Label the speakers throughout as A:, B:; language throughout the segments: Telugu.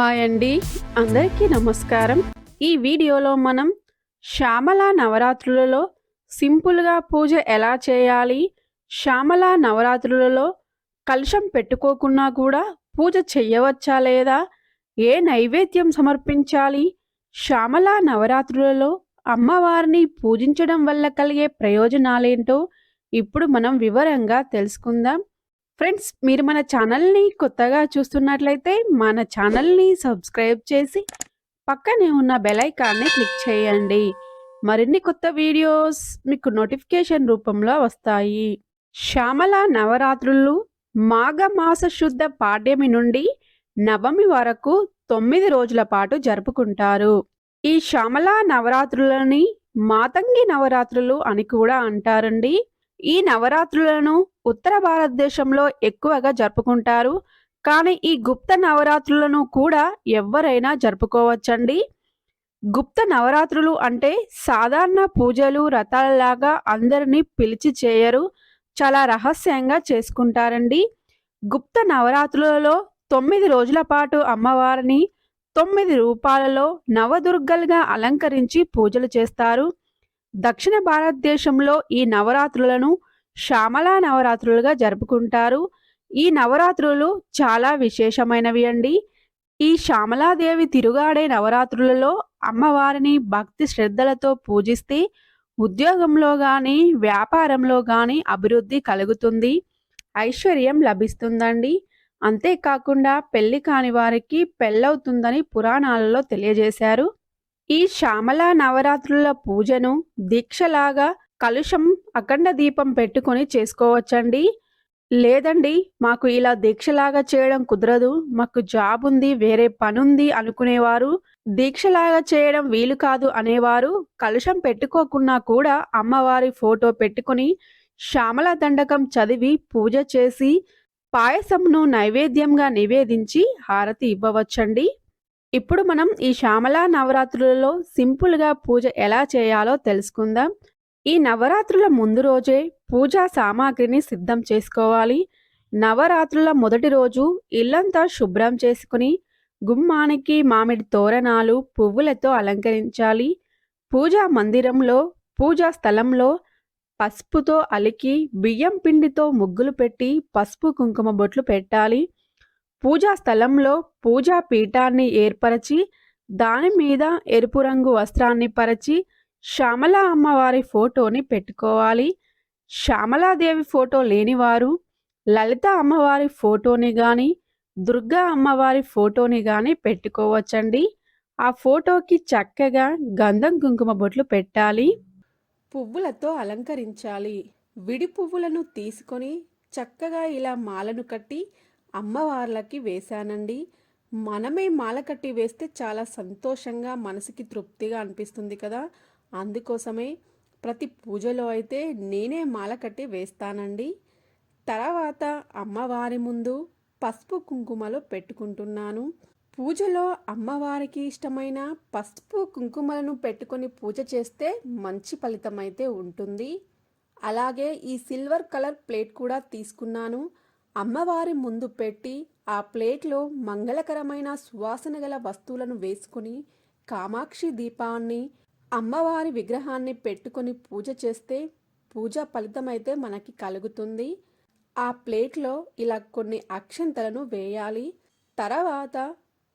A: హాయ్ అండి. అందరికీ నమస్కారం. ఈ వీడియోలో మనం శ్యామల నవరాత్రులలో సింపుల్గా పూజ ఎలా చేయాలి? శ్యామల నవరాత్రులలో కలుషం పెట్టుకోకున్నా కూడా పూజ చెయ్యవచ్చా లేదా? ఏ నైవేద్యం సమర్పించాలి? శ్యామల నవరాత్రులలో అమ్మవారిని పూజించడం వల్ల కలిగే ప్రయోజనాలేంటో ఇప్పుడు మనం వివరంగా తెలుసుకుందాం. ఫ్రెండ్స్ మీరు మన ఛానల్ని కొత్తగా చూస్తున్నట్లయితే మన ఛానల్ని సబ్స్క్రైబ్ చేసి పక్కనే ఉన్న బెలైకాన్ని క్లిక్ చేయండి. మరిన్ని కొత్త వీడియోస్ మీకు నోటిఫికేషన్ రూపంలో వస్తాయి. శ్యామల నవరాత్రులు మాఘమాస శుద్ధ పాడ్యమి నుండి నవమి వరకు తొమ్మిది రోజుల పాటు జరుపుకుంటారు. ఈ శ్యామల నవరాత్రులని మాతంగి నవరాత్రులు అని కూడా అంటారండి. ఈ నవరాత్రులను ఉత్తర భారతదేశంలో ఎక్కువగా జరుపుకుంటారు. కానీ ఈ గుప్త నవరాత్రులను కూడా ఎవరైనా జరుపుకోవచ్చండి. గుప్త నవరాత్రులు అంటే సాధారణ పూజలు రథాలలాగా అందరినీ పిలిచి చేయరు. చాలా రహస్యంగా చేసుకుంటారండి. గుప్త నవరాత్రులలో తొమ్మిది రోజుల పాటు అమ్మవారిని తొమ్మిది రూపాలలో నవదుర్గలుగా అలంకరించి పూజలు చేస్తారు. దక్షిణ భారతదేశంలో ఈ నవరాత్రులను శ్యామలా నవరాత్రులుగా జరుపుకుంటారు. ఈ నవరాత్రులు చాలా విశేషమైనవి అండి. ఈ శ్యామలాదేవి తిరుగాడే నవరాత్రులలో అమ్మవారిని భక్తి శ్రద్ధలతో పూజిస్తే ఉద్యోగంలో కానీ వ్యాపారంలో కానీ అభివృద్ధి కలుగుతుంది. ఐశ్వర్యం లభిస్తుందండి. అంతేకాకుండా పెళ్ళి కాని వారికి పెళ్ళవుతుందని పురాణాలలో తెలియజేశారు. ఈ శ్యామల నవరాత్రుల పూజను దీక్షలాగా కలుషం అఖండ దీపం పెట్టుకొని చేసుకోవచ్చండి. లేదండి మాకు ఇలా దీక్షలాగా చేయడం కుదరదు. మాకు జాబ్ ఉంది వేరే పనుంది అనుకునేవారు. దీక్షలాగా చేయడం వీలు కాదు అనేవారు. కలుషం పెట్టుకోకున్నా కూడా అమ్మవారి ఫోటో పెట్టుకుని శ్యామల దండకం చదివి పూజ చేసి పాయసంను నైవేద్యంగా నివేదించి హారతి ఇవ్వవచ్చండి. ఇప్పుడు మనం ఈ శ్యామల నవరాత్రులలో సింపుల్గా పూజ ఎలా చేయాలో తెలుసుకుందాం. ఈ నవరాత్రుల ముందు రోజే పూజా సామాగ్రిని సిద్ధం చేసుకోవాలి. నవరాత్రుల మొదటి రోజు ఇల్లంతా శుభ్రం చేసుకుని గుమ్మానికి మామిడి తోరణాలు పువ్వులతో అలంకరించాలి. పూజా మందిరంలో పూజా స్థలంలో పసుపుతో అలికి బియ్యం పిండితో ముగ్గులు పెట్టి పసుపు కుంకుమ బొట్లు పెట్టాలి. పూజా స్థలంలో పూజా పీఠాన్ని ఏర్పరచి దాని మీద ఎరుపు రంగు వస్త్రాన్ని పరచి శ్యామల అమ్మవారి ఫోటోని పెట్టుకోవాలి. శ్యామలాదేవి ఫోటో లేనివారు లలిత అమ్మవారి ఫోటోని కానీ దుర్గా అమ్మవారి ఫోటోని కానీ పెట్టుకోవచ్చండి. ఆ ఫోటోకి చక్కగా గంధం కుంకుమ బొట్లు పెట్టాలి. పువ్వులతో అలంకరించాలి. విడి పువ్వులను తీసుకొని చక్కగా ఇలా మాలను కట్టి అమ్మవార్లకి వేశానండి. మనమే మాల కట్టి వేస్తే చాలా సంతోషంగా మనసుకి తృప్తిగా అనిపిస్తుంది కదా. అందుకోసమే ప్రతి పూజలో అయితే నేనే మాల కట్టి వేస్తానండి. తర్వాత అమ్మవారి ముందు పసుపు కుంకుమలు పెట్టుకుంటున్నాను. పూజలో అమ్మవారికి ఇష్టమైన పసుపు కుంకుమలను పెట్టుకొని పూజ చేస్తే మంచి ఫలితం అయితే ఉంటుంది. అలాగే ఈ సిల్వర్ కలర్ ప్లేట్ కూడా తీసుకున్నాను. అమ్మవారి ముందు పెట్టి ఆ ప్లేట్లో మంగళకరమైన సువాసన గల వస్తువులను వేసుకొని కామాక్షి దీపాన్ని అమ్మవారి విగ్రహాన్ని పెట్టుకొని పూజ చేస్తే పూజ ఫలితమైతే మనకి కలుగుతుంది. ఆ ప్లేట్లో ఇలా కొన్ని అక్షంతలను వేయాలి. తర్వాత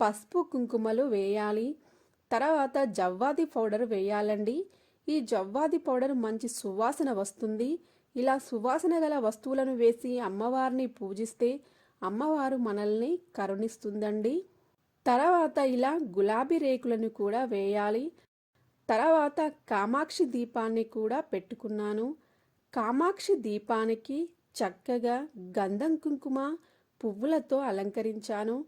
A: పసుపు కుంకుమలు వేయాలి. తర్వాత జవ్వాది పౌడర్ వేయాలండి. ఈ జవ్వాది పౌడర్ మంచి సువాసన వస్తుంది. ఇలా సువాసన గల వస్తువులను వేసి అమ్మవారిని పూజిస్తే అమ్మవారు మనల్ని కరుణిస్తుందండి. తర్వాత ఇలా గులాబీ రేకులను కూడా వేయాలి. తర్వాత కామాక్షి దీపాన్ని కూడా పెట్టుకున్నాను. కామాక్షి దీపానికి చక్కగా గంధం కుంకుమ పువ్వులతో అలంకరించాను.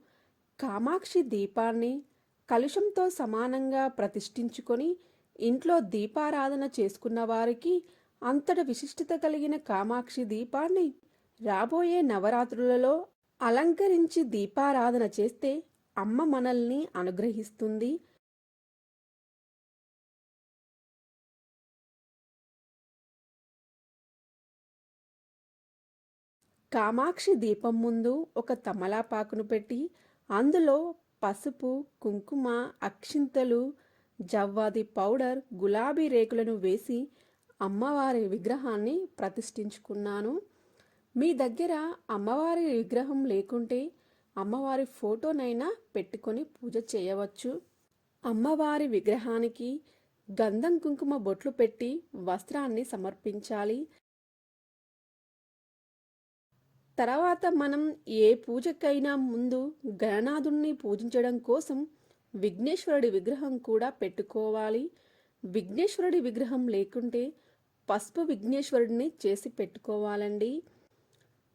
A: కామాక్షి దీపాన్ని కలుషంతో సమానంగా ప్రతిష్ఠించుకొని ఇంట్లో దీపారాధన చేసుకున్న వారికి అంతట విశిష్టత కలిగిన కామాక్షి దీపాన్ని రాబోయే నవరాత్రులలో అలంకరించి దీపారాధన చేస్తే అమ్మ మనల్ని అనుగ్రహిస్తుంది. కామాక్షి దీపం ముందు ఒక తమలాపాకును పెట్టి అందులో పసుపు కుంకుమ అక్షింతలు జవ్వాది పౌడర్ గులాబీ రేకులను వేసి అమ్మవారి విగ్రహాన్ని ప్రతిష్ఠించుకున్నాను. మీ దగ్గర అమ్మవారి విగ్రహం లేకుంటే అమ్మవారి ఫోటోనైనా పెట్టుకొని పూజ చేయవచ్చు. అమ్మవారి విగ్రహానికి గంధం కుంకుమ బొట్లు పెట్టి వస్త్రాన్ని సమర్పించాలి. తర్వాత మనం ఏ పూజకైనా ముందు గణనాథుణ్ణి పూజించడం కోసం విఘ్నేశ్వరుడి విగ్రహం కూడా పెట్టుకోవాలి. విఘ్నేశ్వరుడి విగ్రహం లేకుంటే పసుపు విఘ్నేశ్వరుడిని చేసి పెట్టుకోవాలండి.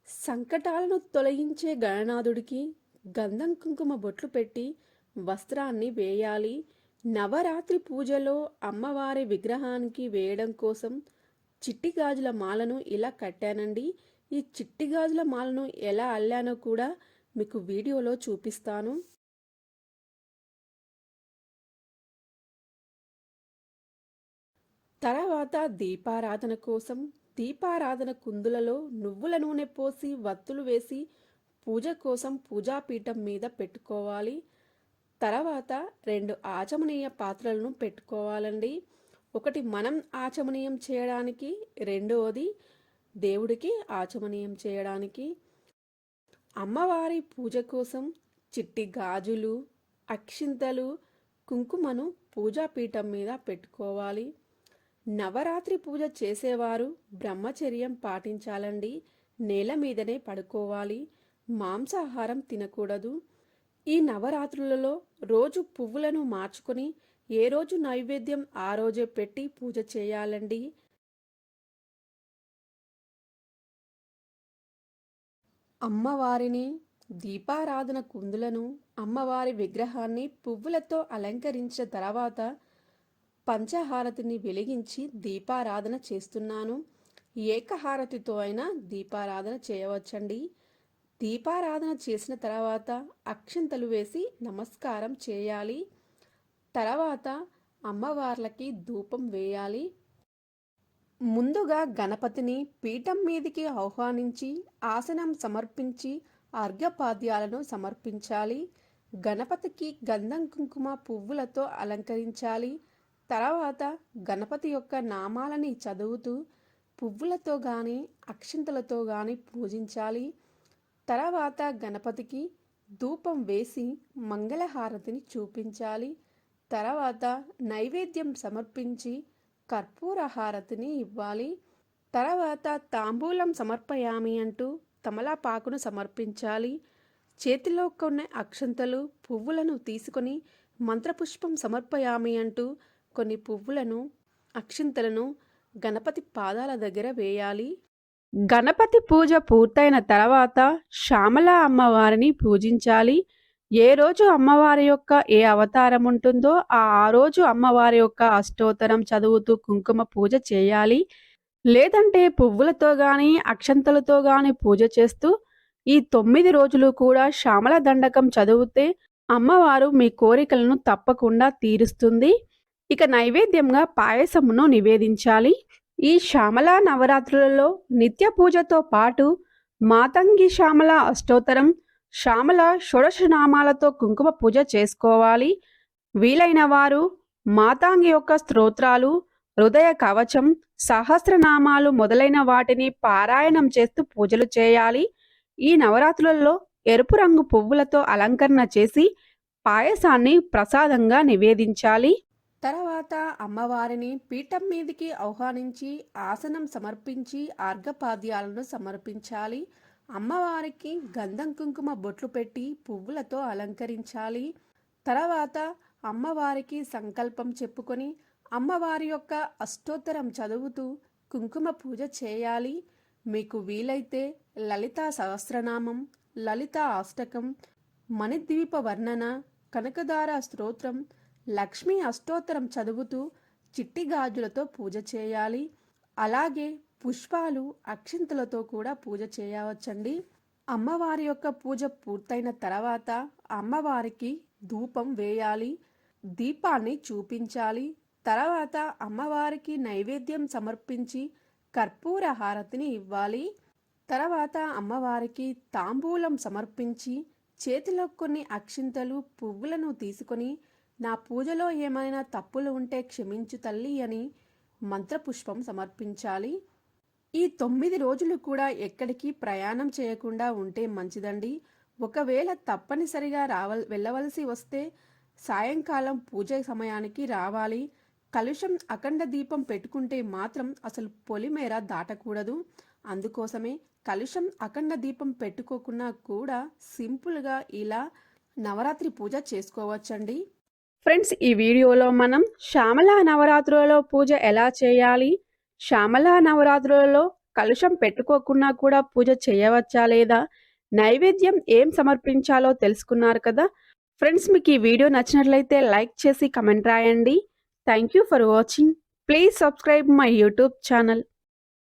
A: సంకటాలను తొలగించే గణనాథుడికి గంధం కుంకుమ బొట్లు పెట్టి వస్త్రాన్ని వేయాలి. నవరాత్రి పూజలో అమ్మవారి విగ్రహానికి వేయడం కోసం చిట్టి గాజుల మాలను ఇలా కట్టానండి. ఈ చిట్టి గాజుల మాలను ఎలా అల్లానో కూడా మీకు వీడియోలో చూపిస్తాను. తర్వాత దీపారాధన కోసం దీపారాధన కుందులలో నువ్వుల నూనె పోసి వత్తులు వేసి పూజ కోసం పూజాపీఠం మీద పెట్టుకోవాలి. తర్వాత రెండు ఆచమనీయ పాత్రలను పెట్టుకోవాలండి. ఒకటి మనం ఆచమనీయం చేయడానికి రెండవది దేవుడికి ఆచమనీయం చేయడానికి. అమ్మవారి పూజ కోసం చిట్టి గాజులు అక్షింతలు కుంకుమను పూజాపీఠం మీద పెట్టుకోవాలి. నవరాత్రి పూజ చేసేవారు బ్రహ్మచర్యం పాటించాలండి. నేల మీదనే పడుకోవాలి. మాంసాహారం తినకూడదు. ఈ నవరాత్రులలో రోజు పువ్వులను మార్చుకొని ఏ రోజు నైవేద్యం ఆ రోజే పెట్టి పూజ చేయాలండి. అమ్మవారిని దీపారాధన కుందులను అమ్మవారి విగ్రహాన్ని పువ్వులతో అలంకరించిన తర్వాత పంచహారతిని వెలిగించి దీపారాధన చేస్తున్నాను. ఏకహారతితో అయినా దీపారాధన చేయవచ్చండి. దీపారాధన చేసిన తర్వాత అక్షంతలు వేసి నమస్కారం చేయాలి. తర్వాత అమ్మవార్లకి ధూపం వేయాలి. ముందుగా గణపతిని పీఠం మీదికి ఆహ్వానించి ఆసనం సమర్పించి అర్ఘపాద్యాలను సమర్పించాలి. గణపతికి గంధం కుంకుమ పువ్వులతో అలంకరించాలి. తర్వాత గణపతి యొక్క నామాలని చదువుతూ పువ్వులతో కానీ అక్షింతలతో కానీ పూజించాలి. తర్వాత గణపతికి ధూపం వేసి మంగళహారతిని చూపించాలి. తర్వాత నైవేద్యం సమర్పించి కర్పూర హారతిని ఇవ్వాలి. తర్వాత తాంబూలం సమర్పయామి అంటూ తమలపాకును సమర్పించాలి. చేతిలో కొన్ని అక్షంతలు పువ్వులను తీసుకొని మంత్రపుష్పం సమర్పయామి అంటూ కొన్ని పువ్వులను అక్షింతలను గణపతి పాదాల దగ్గర వేయాలి. గణపతి పూజ పూర్తయిన తర్వాత శ్యామల అమ్మవారిని పూజించాలి. ఏ రోజు అమ్మవారి యొక్క ఏ అవతారం ఉంటుందో ఆ ఆ రోజు అమ్మవారి యొక్క అష్టోత్తరం చదువుతూ కుంకుమ పూజ చేయాలి. లేదంటే పువ్వులతో గాని అక్షంతలతో గాని పూజ చేస్తూ ఈ తొమ్మిది రోజులు కూడా శ్యామల దండకం చదివితే అమ్మవారు మీ కోరికలను తప్పకుండా తీరుస్తుంది. ఇక నైవేద్యంగా పాయసమును నివేదించాలి. ఈ శ్యామల నవరాత్రులలో నిత్య పూజతో పాటు మాతంగి శ్యామల అష్టోత్తరం శ్యామల షోడశనామాలతో కుంకుమ పూజ చేసుకోవాలి. వీలైన వారు మాతాంగి యొక్క స్తోత్రాలు హృదయ కవచం సహస్రనామాలు మొదలైన వాటిని పారాయణం చేస్తూ పూజలు చేయాలి. ఈ నవరాత్రులలో ఎరుపు రంగు పువ్వులతో అలంకరణ చేసి పాయసాన్ని ప్రసాదంగా నివేదించాలి. తర్వాత అమ్మవారిని పీఠం మీదికి ఆహ్వానించి ఆసనం సమర్పించి ఆర్ఘపాద్యాలను సమర్పించాలి. అమ్మవారికి గంధం కుంకుమ బొట్లు పెట్టి పువ్వులతో అలంకరించాలి. తర్వాత అమ్మవారికి సంకల్పం చెప్పుకొని అమ్మవారి యొక్క అష్టోత్తరం చదువుతూ కుంకుమ పూజ చేయాలి. మీకు వీలైతే లలితా సహస్రనామం లలిత అష్టకం మణిద్వీప వర్ణన కనకదార స్తోత్రం లక్ష్మి అష్టోత్తరం చదువుతూ చిట్టి గాజులతో పూజ చేయాలి. అలాగే పుష్పాలు అక్షింతలతో కూడా పూజ చేయవచ్చండి. అమ్మవారి యొక్క పూజ పూర్తయిన తర్వాత అమ్మవారికి ధూపం వేయాలి. దీపాన్ని చూపించాలి. తర్వాత అమ్మవారికి నైవేద్యం సమర్పించి కర్పూర హారతిని ఇవ్వాలి. తర్వాత అమ్మవారికి తాంబూలం సమర్పించి చేతిలో కొన్ని అక్షింతలు పువ్వులను తీసుకొని నా పూజలో ఏమైనా తప్పులు ఉంటే క్షమించు తల్లి అని మంత్రపుష్పం సమర్పించాలి. ఈ తొమ్మిది రోజులు కూడా ఎక్కడికి ప్రయాణం చేయకుండా ఉంటే మంచిదండి. ఒకవేళ తప్పనిసరిగా రావల్ వెళ్ళవలసి వస్తే సాయంకాలం పూజ సమయానికి రావాలి. కలుషం అఖండ దీపం పెట్టుకుంటే మాత్రం అసలు పొలిమేర దాటకూడదు. అందుకోసమే కలుషం అఖండ దీపం పెట్టుకోకున్నా కూడా సింపుల్గా ఇలా నవరాత్రి పూజ చేసుకోవచ్చండి. ఫ్రెండ్స్ ఈ వీడియోలో మనం శ్యామల నవరాత్రులలో పూజ ఎలా చేయాలి? శ్యామల నవరాత్రులలో కలుషం పెట్టుకోకున్నా కూడా పూజ చేయవచ్చా లేదా? నైవేద్యం ఏం సమర్పించాలో తెలుసుకున్నారు కదా? ఫ్రెండ్స్ మీకు ఈ వీడియో నచ్చినట్లయితే లైక్ చేసి కమెంట్ రాయండి. Thank you for watching. Please subscribe my YouTube channel.